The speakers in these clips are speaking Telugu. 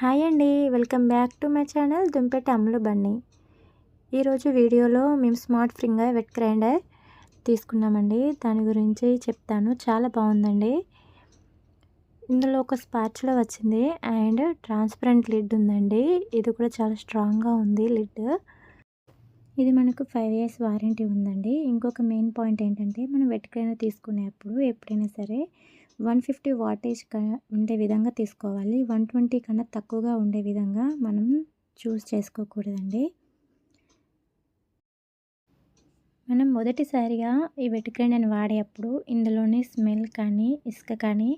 హాయ్ అండి welcome back to my channel Dumpeta Ammulu Bunny. ఈరోజు వీడియోలో మేము స్మార్ట్ ఫింగర్ వెట్ గ్రైండర్ తీసుకున్నామండి. దాని గురించి చెప్తాను. చాలా బాగుందండి. ఇందులో ఒక స్పాచ్లో వచ్చింది అండ్ ట్రాన్స్పరెంట్ లిడ్ ఉందండి. ఇది కూడా చాలా స్ట్రాంగ్గా ఉంది లిడ్. ఇది మనకు ఫైవ్ ఇయర్స్ వారంటీ ఉందండి. ఇంకొక మెయిన్ పాయింట్ ఏంటంటే మనం వెటికైనా తీసుకునేప్పుడు ఎప్పుడైనా సరే వన్ ఫిఫ్టీ వాటేజ్ ఉండే విధంగా తీసుకోవాలి. వన్ ట్వంటీ కన్నా తక్కువగా ఉండే విధంగా మనం చూస్ చేసుకోకూడదండి. మనం మొదటిసారిగా ఈ వెటిగ్రైండర్ని వాడేటప్పుడు ఇందులోని స్మెల్ కానీ ఇసుక కానీ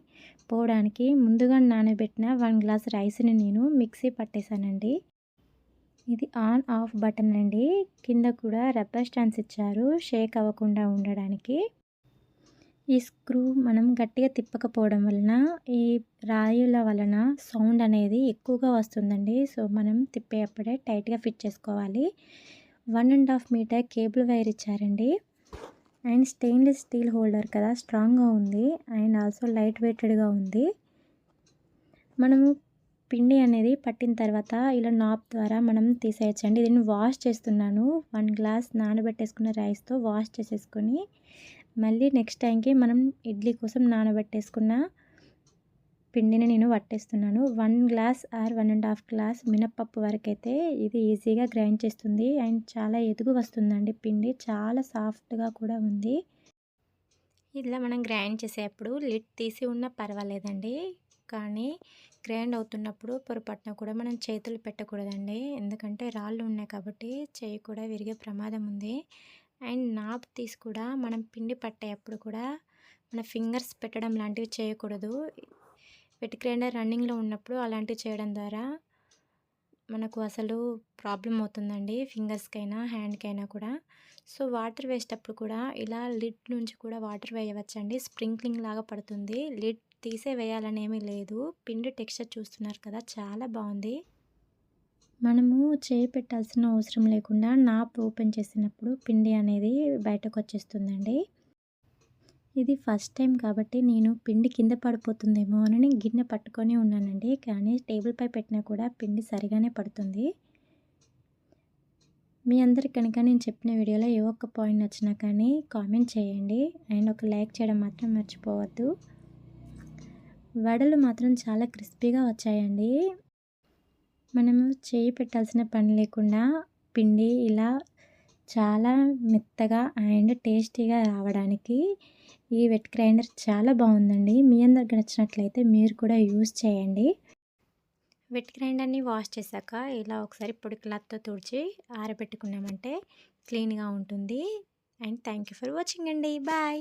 పోవడానికి ముందుగా నానబెట్టిన వన్ గ్లాస్ రైస్ని నేను మిక్సీ పట్టేశానండి. ఇది ఆన్ ఆఫ్ బటన్ అండి. కింద కూడా రబ్బర్ స్టాండ్స్ ఇచ్చారు. షేక్ అవ్వకుండా ఉండడానికి. ఈ స్క్రూ మనం గట్టిగా తిప్పకపోవడం వలన ఈ రాయుల వలన సౌండ్ అనేది ఎక్కువగా వస్తుందండి. సో మనం తిప్పేటప్పుడే టైట్గా ఫిట్ చేసుకోవాలి. One and half meter cable wire ఇచ్చారండి. అండ్ స్టెయిన్లెస్ స్టీల్ హోల్డర్ కదా స్ట్రాంగ్గా ఉంది. అండ్ ఆల్సో లైట్ వెయిటెడ్గా ఉంది. మనము పిండి అనేది పట్టిన తర్వాత ఇలా నాప్ ద్వారా మనం తీసేయచ్చండి. దీన్ని వాష్ చేస్తున్నాను. వన్ గ్లాస్ నానబెట్టేసుకున్న రైస్తో వాష్ చేసేసుకొని మళ్ళీ నెక్స్ట్ టైంకి మనం ఇడ్లీ కోసం నానబెట్టేసుకున్న పిండిని నేను పట్టేస్తున్నాను one glass or one and half glass మినప్పప్పు వరకు అయితే ఇది ఈజీగా గ్రైండ్ చేస్తుంది. అండ్ చాలా ఎదుగు వస్తుందండి పిండి. చాలా సాఫ్ట్గా కూడా ఉంది. ఇలా మనం గ్రైండ్ చేసేటప్పుడు లిడ్ తీసి ఉన్నా పర్వాలేదండి. కానీ గ్రైండ్ అవుతున్నప్పుడు పొరపాటున కూడా మనం చేతులు పెట్టకూడదండి. ఎందుకంటే రాళ్ళు ఉన్నాయి కాబట్టి చేయి కూడా విరిగే ప్రమాదం ఉంది. అండ్ నాప్ తీసి కూడా మనం పిండి పట్టేటప్పుడు కూడా మన ఫింగర్స్ పెట్టడం లాంటివి చేయకూడదు. వెట్ గ్రైండర్ రన్నింగ్లో ఉన్నప్పుడు అలాంటివి చేయడం ద్వారా మనకు అసలు ప్రాబ్లం అవుతుందండి ఫింగర్స్కైనా హ్యాండ్కైనా కూడా. సో వాటర్ వేసేటప్పుడు కూడా ఇలా లిడ్ నుంచి కూడా వాటర్ వేయవచ్చండి. స్ప్రింక్లింగ్ లాగా పడుతుంది. లిడ్ తీసేవేయాలనేమీ లేదు. పిండి టెక్స్చర్ చూస్తున్నారు కదా చాలా బాగుంది. మనము చేయి పెట్టాల్సిన అవసరం లేకుండా నాప్ ఓపెన్ చేసినప్పుడు పిండి అనేది బయటకు వచ్చేస్తుందండి ఇది ఫస్ట్ టైం కాబట్టి నేను పిండి కింద పడిపోతుందేమో అని గిన్నె పట్టుకొని ఉన్నానండి. కానీ టేబుల్ పై పెట్టినా కూడా పిండి సరిగానే పడుతుంది. మీ అందరికి కనుక నేను చెప్పిన వీడియోలో ఏ ఒక్క పాయింట్ నచ్చినా కానీ కామెంట్ చేయండి. అండ్ ఒక లైక్ చేయడం మాత్రం మర్చిపోవద్దు. వడలు మాత్రం చాలా క్రిస్పీగా వచ్చాయండి. మనము చేయి పెట్టాల్సిన పని లేకుండా పిండి ఇలా చాలా మెత్తగా అండ్ టేస్టీగా రావడానికి ఈ వెట్ గ్రైండర్ చాలా బాగుందండి. మీ అందరికి నచ్చినట్లయితే మీరు కూడా యూస్ చేయండి. వెట్ గ్రైండర్ని వాష్ చేశాక ఇలా ఒకసారి పొడి క్లాత్తో తుడిచి ఆరబెట్టుకున్నామంటే క్లీన్గా ఉంటుంది. And thank you for watching అండి. బాయ్.